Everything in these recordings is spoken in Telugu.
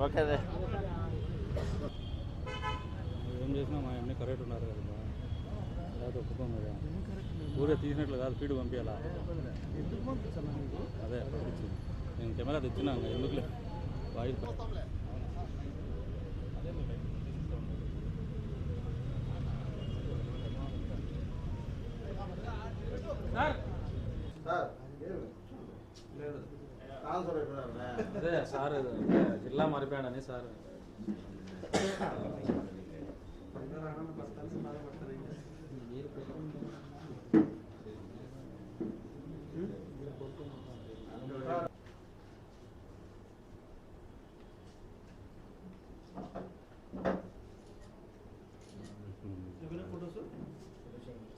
ఓకే ఏం చేసినా మా అన్నీ కరెక్ట్ ఉన్నారు కదా బా. లేదా ఒప్పుకోం కదా. ఊరే తీసినట్లు కాదు ఫీడ్ పంపించాలా అదే పంపించింది. నేను కెమెరా తెచ్చినా ఎందుకులే? వాయిస్ అదే సార్ జిల్లా మారిపోయాడని సార్.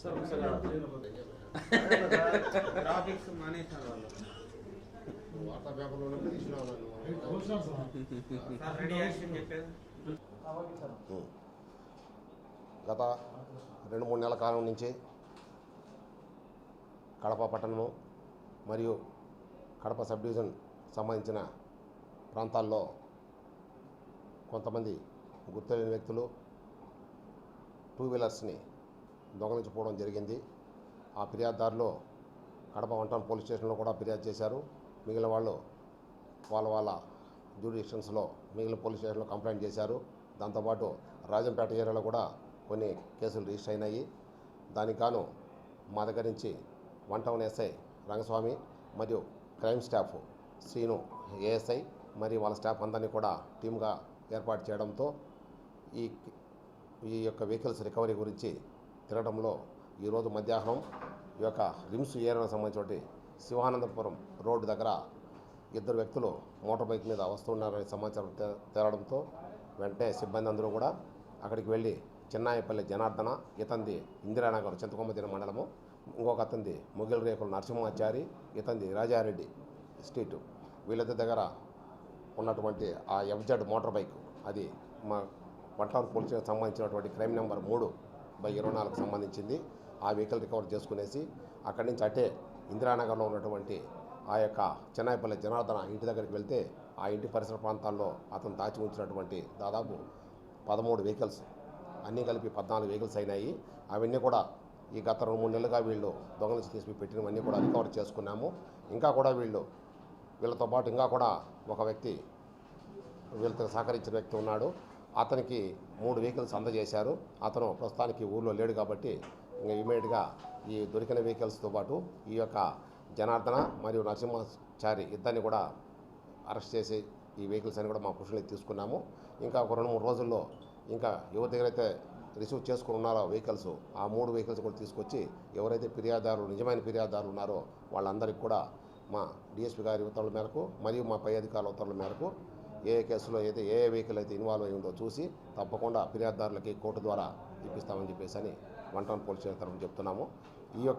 సార్ ఒకసారి గ్రాఫిక్స్ మానేశారు వాళ్ళు. వార్తా పేపర్లో గత రెండు మూడు నెలల కాలం నుంచి కడప పట్టణము మరియు కడప సబ్ డివిజన్ సంబంధించిన ప్రాంతాల్లో కొంతమంది గుర్తులేని వ్యక్తులు టూ వీలర్స్ని దొంగలించిపోవడం జరిగింది. ఆ ఫిర్యాదుదారులు కడప వంటన్ పోలీస్ స్టేషన్లో కూడా ఫిర్యాదు చేశారు. మిగిలిన వాళ్ళు వాళ్ళ వాళ్ళ జ్యూడిషన్స్లో మిగిలిన పోలీస్ స్టేషన్లో కంప్లైంట్ చేశారు. దాంతోపాటు రాజంపేట ఏరియాలో కూడా కొన్ని కేసులు రిజిస్టర్ అయినాయి. దానికి గాను మా దగ్గర నుంచి వన్ టౌన్ ఎస్ఐ రంగస్వామి మరియు క్రైమ్ స్టాఫ్ శ్రీను ఏఎస్ఐ మరియు వాళ్ళ స్టాఫ్ అందరినీ కూడా టీమ్గా ఏర్పాటు చేయడంతో ఈ ఈ యొక్క వెహికల్స్ రికవరీ గురించి తిరగడంలో ఈరోజు మధ్యాహ్నం ఈ యొక్క రిమ్స్ ఏరియాకు సంబంధించిన శివానందపురం రోడ్డు దగ్గర ఇద్దరు వ్యక్తులు మోటార్ బైక్ మీద వస్తున్నారనే సమాచారం తే- తేలడంతో వెంటనే సిబ్బంది అందరూ కూడా అక్కడికి వెళ్ళి చిన్నాయపల్లి జనార్దన ఇతంది ఇందిరానగర్ చింతకొమ్మదిన మండలము ఇంకొక అతంది ముగిల్ రేకుల నరసింహాచారి ఇతంది రాజారెడ్డి స్ట్రీటు. వీళ్ళిద్దరి దగ్గర ఉన్నటువంటి ఆ ఎఫ్జెడ్ మోటార్ బైక్ అది మా వట్టారు పోలీసులకు సంబంధించినటువంటి క్రైమ్ నెంబర్ మూడు బై ఇరవై నాలుగు సంబంధించింది. ఆ వెహికల్ రికవర్ చేసుకునేసి అక్కడి నుంచి అటే ఇందిరానగర్లో ఉన్నటువంటి ఆ యొక్క చెన్నాయిపల్లి జనార్దన ఇంటి దగ్గరికి వెళ్తే ఆ ఇంటి పరిసర ప్రాంతాల్లో అతను దాచి ఉంచినటువంటి దాదాపు పదమూడు వెహికల్స్ అన్నీ కలిపి పద్నాలుగు వెహికల్స్ అయినాయి. అవన్నీ కూడా ఈ గత రెండు మూడు నెలలుగా వీళ్ళు దొంగలించి తీసుకు పెట్టినవన్నీ కూడా రికవర్ చేసుకున్నాము. ఇంకా కూడా వీళ్ళు వీళ్ళతో పాటు ఇంకా కూడా ఒక వ్యక్తి వీళ్ళతో సహకరించిన వ్యక్తి ఉన్నాడు. అతనికి మూడు వెహికల్స్ అందజేశారు. అతను ప్రస్తుతానికి ఊళ్ళో లేడు కాబట్టి ఇంకా ఇమీడియట్గా ఈ దొరికిన వెహికల్స్తో పాటు ఈ యొక్క జనార్దన మరియు నరసింహాచారి ఇద్దరిని కూడా అరెస్ట్ చేసి ఈ వెహికల్స్ అని కూడా మా పురుషులకి తీసుకున్నాము. ఇంకా ఒక రెండు మూడు రోజుల్లో ఇంకా ఎవరి దగ్గర అయితే రిసీవ్ చేసుకుని ఉన్నారో వెహికల్స్ ఆ మూడు వెహికల్స్ కూడా తీసుకొచ్చి ఎవరైతే ఫిర్యాదుదారులు నిజమైన ఫిర్యాదుదారులు ఉన్నారో వాళ్ళందరికీ కూడా మా డిఎస్పీ గారి ఉత్తర్వుల మేరకు మరియు మా పై అధికారుల ఉత్తర్వుల మేరకు ఏ ఏ కేసులో అయితే ఏ ఏ వెహికల్ అయితే ఇన్వాల్వ్ అయి ఉందో చూసి తప్పకుండా ఫిర్యాదుదారులకి కోర్టు ద్వారా ఇప్పిస్తామని చెప్పేసి అని వన్ టౌన్ పోలీస్ స్టేషన్ తరఫున చెప్తున్నాము. ఈ యొక్క